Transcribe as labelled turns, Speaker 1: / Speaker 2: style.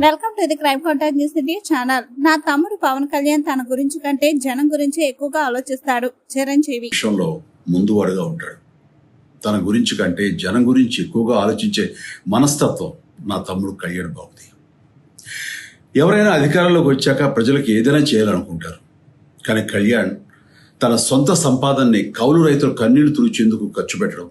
Speaker 1: Welcome to the crime contact news India channel. నా తమ్ముడు పవన్ కళ్యాణ్ తన గురించి కంటే జనం గురించి ఎక్కువగా ఆలోచిస్తాడు. చిరంజీవి.
Speaker 2: విషయంలో ముందువాడుగా ఉంటాడు. తన గురించి కంటే జనం గురించి ఎక్కువగా ఆలోచించే మనస్తత్వం నా తమ్ముడు కళ్యాణ్ బాబుది. ఎవరైనా అధికారంలోకి వచ్చాక ప్రజలకు ఏదైనా చేయాలనుకుంటారు. కానీ కళ్యాణ్ తన సొంత సంపాదనని కౌలు రైతులు కన్నీళ్ళు తుడిచేందుకు ఖర్చు పెట్టడం